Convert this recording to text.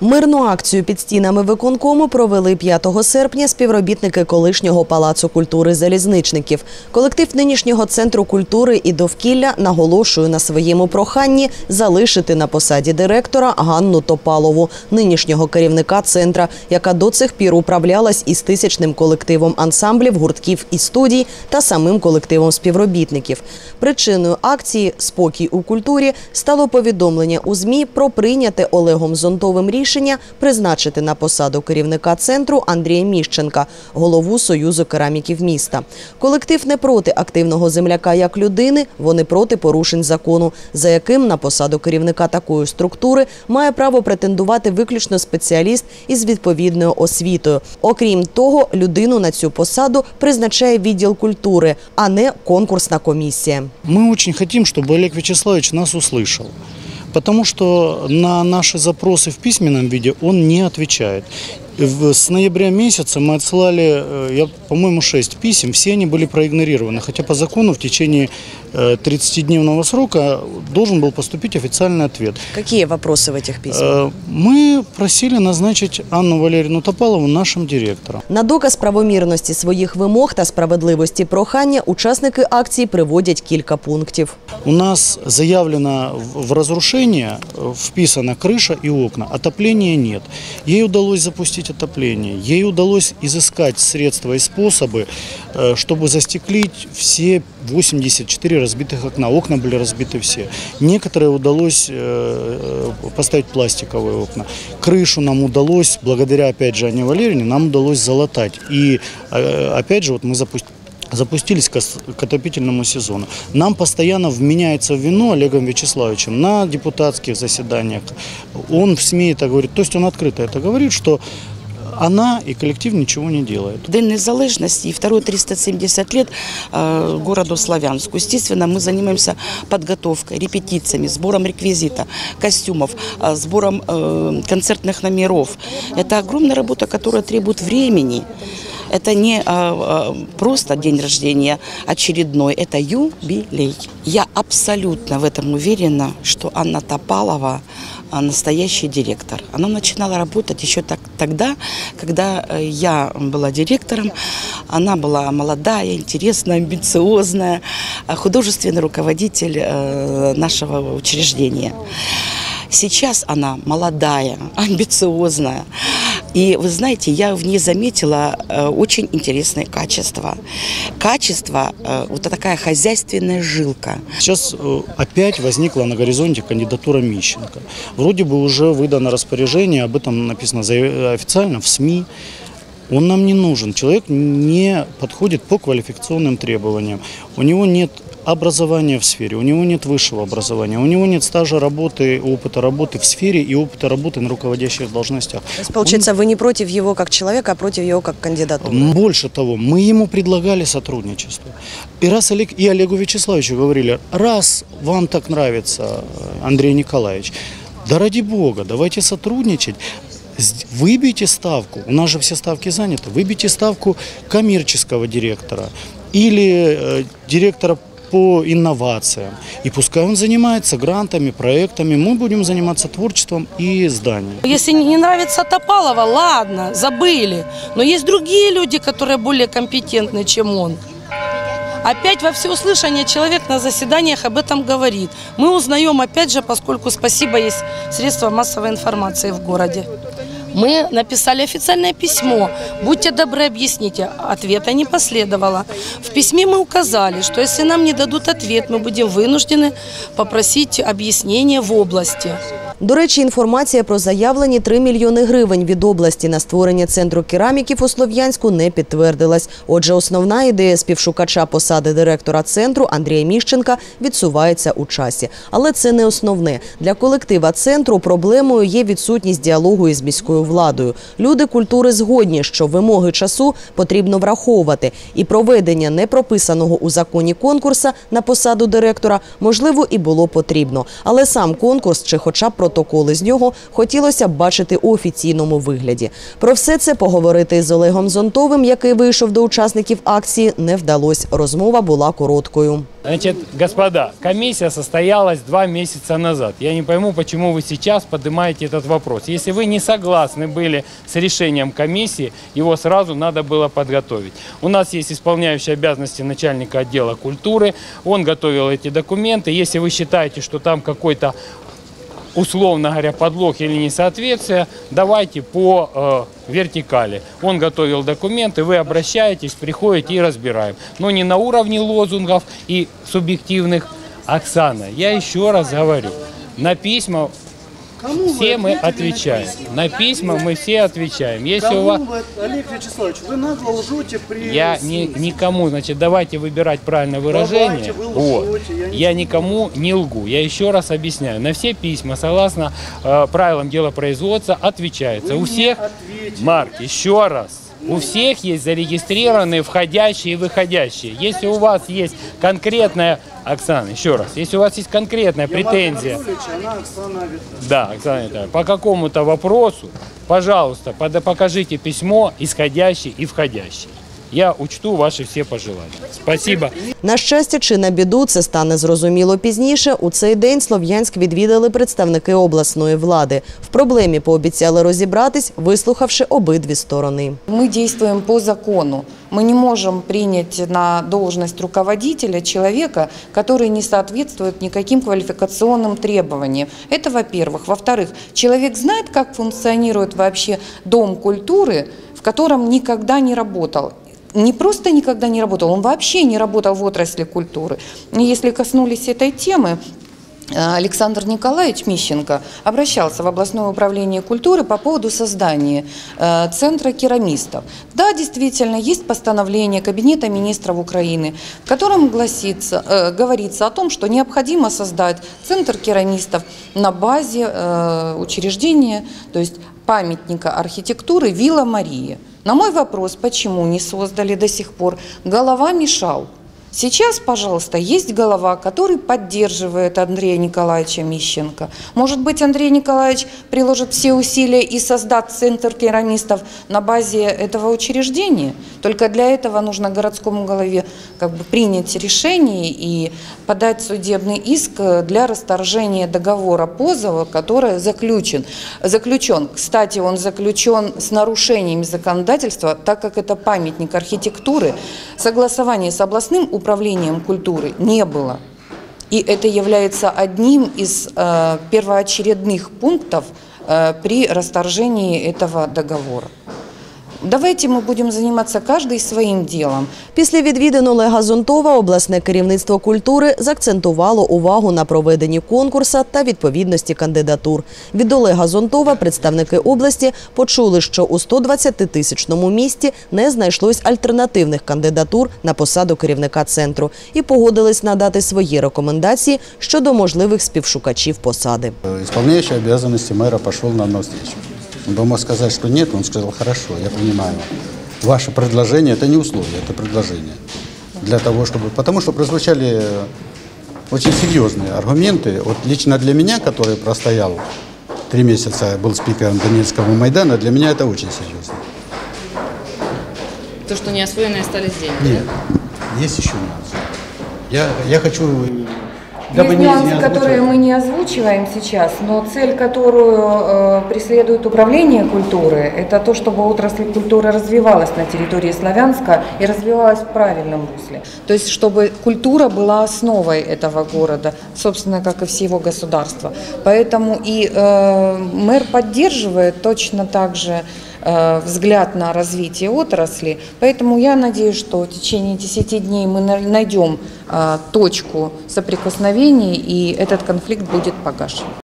Мирну акцію під стінами виконкому провели 5 серпня співробітники колишнього палацу культури залізничників. Колектив нинішнього центру культури і довкілля наголошує на своєму проханні залишити на посаді директора Ганну Топалову, нинішнього керівника центра, яка до цих пір управлялась із тисячним колективом ансамблів, гуртків і студій та самим колективом співробітників. Причиною акції Спокій у культурі стало повідомлення у змі про прийняте Олегом Зонтовим рішення призначити на посаду керівника центру Андрія Міщенка, голову Союзу кераміків міста. Колектив не проти активного земляка як людини, вони проти порушень закону, за яким на посаду керівника такої структури має право претендувати виключно спеціаліст із відповідною освітою. Окрім того, людину на цю посаду призначає відділ культури, а не конкурсна комісія. Мы очень хотим, чтобы Олег Вячеславович нас услышал. Потому что на наши запросы в письменном виде он не отвечает. С ноября месяца мы отсылали, э, я, по-моему, 6 писем, все они были проигнорированы. Хотя по закону в течение 30-дневного срока должен был поступить официальный ответ. Які вопроси в этих письмах? Э, Мы просили назначить Анну Валерьевну Топалову нашим директором. На доказ правомірності своїх вимог та справедливості прохання учасники акції приводять кілька пунктів. У нас заявлено в в разрушение, э, вписана крыша и окна. Отопления нет. Ей удалось запустить отопление. Ей удалось изыскать средства и способы, э, чтобы застеклить все 84 разбитых окна. Окна были разбиты все. Некоторые удалось э, поставить пластиковые окна. Крышу нам удалось, благодаря, опять же, Анне Валерьевне, нам удалось залатать. И, э, опять же, вот мы запустили запустились к отопительному сезону. Нам постоянно вменяется в вину Олегом Вячеславовичем на депутатских заседаниях. Он в СМИ это говорит, то есть он открыто это говорит, что она и коллектив ничего не делает. День незалежности и второй 370 лет э, городу Славянску. Естественно, мы занимаемся подготовкой, репетициями, сбором реквизита, костюмов, э, сбором э, концертных номеров. Это огромная работа, которая требует времени. Это не просто день рождения очередной, это юбилей. Я абсолютно в этом уверена, что Анна Топалова настоящий директор. Она начинала работать еще так, тогда, когда э, я была директором. Она была молодая, интересная, амбициозная, а, художественный руководитель э, нашего учреждения. Сейчас она молодая, амбициозная. И вы знаете, я в ней заметила э, очень интересные качества. Качество, э, вот такая хозяйственная жилка. Сейчас э, опять возникла на горизонте кандидатура Мищенко. Вроде бы уже выдано распоряжение, об этом написано официально в СМИ. Он нам не нужен. Человек не подходит по квалификационным требованиям. У него нет образования в сфере, у него нет высшего образования, у него нет стажа работы, опыта работы в сфере и опыта работы на руководящих должностях. То есть, получается, вы не против его как человека, а против его как кандидатуры? Больше того, мы ему предлагали сотрудничество. И раз Олег, и Олегу Вячеславовичу говорили, раз вам так нравится Андрей Николаевич, да ради бога, давайте сотрудничать. Выбейте ставку, у нас же все ставки заняты, выбейте ставку коммерческого директора или э, директора по инновациям. И пускай он занимается грантами, проектами, мы будем заниматься творчеством и зданием. Если не нравится Топалова, ладно, забыли. Но есть другие люди, которые более компетентны, чем он. Опять во всеуслышание человек на заседаниях об этом говорит. Мы узнаем, опять же, поскольку спасибо, есть средства массовой информации в городе. Мы написали официальное письмо. Будьте добры, объясните. Ответа не последовало. В письме мы указали, что если нам не дадут ответ, мы будем вынуждены попросить объяснение в области. До речі, інформація про заявлені 3 мільйони гривень від області на створення центру кераміків у Слов'янську не підтвердилась. Отже, основна ідея співшукача посади директора центру Андрія Міщенка відсувається у часі. Але це не основне. Для колектива центру проблемою є відсутність діалогу із міською владою. Люди культури згодні, що вимоги часу потрібно враховувати, і проведення непрописаного у законі конкурса на посаду директора можливо і було потрібно. Але сам конкурс чи хоча б протоколи з нього хотілося б бачити у офіційному вигляді. Про все це поговорити з Олегом Зонтовим, який вийшов до учасників акції, не вдалося. Розмова була короткою. Значит, господа, комиссия состоялась два месяца назад. Я не пойму, почему вы сейчас поднимаете этот вопрос. Если вы не согласны были с решением комиссии, его сразу надо было подготовить. У нас есть исполняющий обязанности начальника отдела культуры, он готовил эти документы. Если вы считаете, что там какой-то условно говоря, подлог или несоответствие, давайте по э, вертикали. Он готовил документы, вы обращаетесь, приходите и разбираем. Но не на уровне лозунгов и субъективных. Оксана, я еще раз говорю, на письма все мы отвечаем. На письма мы все отвечаем. Если у вас... Кому вы, Олег Вячеславович, вы нагло лжете при... Я ни, никому, значит, давайте выбирать правильное выражение. Давайте, вы Вот. лжете, я не Я никому не лгу. Я еще раз объясняю. На все письма, согласно э, правилам делопроизводства, отвечается. Вы у всех, ответили. Марк, еще раз. У всех есть зарегистрированные входящие и выходящие. Если у вас есть конкретная, Оксана, еще раз, если у вас есть конкретная Я претензия, она Оксана да, Оксана Витальевна, по какому-то вопросу, пожалуйста, покажите письмо исходящий и входящий. Я учту ваши все пожелания. Спасибо. На щастя чи на біду, це стане зрозуміло пізніше. У цей день Слов'янськ відвідали представники обласної влади. В проблемі пообіцяли розібратись, вислухавши обидві сторони. Мы действуем по закону. Мы не можем принять на должность руководителя человека, который не соответствует никаким квалификационным требованиям. Это во-первых. Во-вторых, человек знает, как функционирует вообще дом культуры, в котором никогда не работал. Не просто никогда не работал, он вообще не работал в отрасли культуры. Если коснулись этой темы, Э, Александр Николаевич Мищенко обращался в областное управление культуры по поводу создания э, центра керамистов. Да, действительно, есть постановление Кабинета министров Украины, в котором гласится, э, говорится о том, что необходимо создать центр керамистов на базе э, учреждения, то есть памятника архитектуры Вилла Мария. На мой вопрос, почему не создали до сих пор, голова мешал. Сейчас, пожалуйста, есть голова, который поддерживает Андрея Николаевича Мищенко. Может быть, Андрей Николаевич приложит все усилия и создаст центр керамистов на базе этого учреждения. Только для этого нужно городскому голове как бы принять решение и подать судебный иск для расторжения договора позова, который заключен. заключен. Кстати, он заключен с нарушениями законодательства, так как это памятник архитектуры. Согласования с областным управлением культуры не было. И это является одним из э, первоочередных пунктов э, при расторжении этого договора. Давайте мы будем заниматься каждый своим делом. Після відвідин Олега Зонтова обласне керівництво культури заакцентувало увагу на проведенні конкурсу та відповідності кандидатур. Від Олега Зонтова представники області почули, що у 120-тисячному місті не знайшлось альтернативних кандидатур на посаду керівника центру і погодились надати свої рекомендації щодо можливих співшукачів посади. Исполняющий обязанности мэра пошел нам навстречу. Он бы мог сказать, что нет, он сказал, хорошо, я понимаю. Ваше предложение – это не условие, это предложение. Для того, чтобы... Потому что прозвучали очень серьезные аргументы. Вот лично для меня, который простоял три месяца, был спикером Донецкого Майдана, для меня это очень серьезно. То, что не освоенные остались деньги. Нет, есть еще нюансы. Я, я хочу... Есть нюансы, которые мы не озвучиваем сейчас, но цель, которую э, преследует управление культуры, это то, чтобы отрасль культуры развивалась на территории Славянска и развивалась в правильном русле. То есть, чтобы культура была основой этого города, собственно, как и всего государства. Поэтому и э, мэр поддерживает точно так же взгляд на развитие отрасли. Поэтому я надеюсь, что в течение 10 дней мы на- найдем э, точку соприкосновений и этот конфликт будет погашен.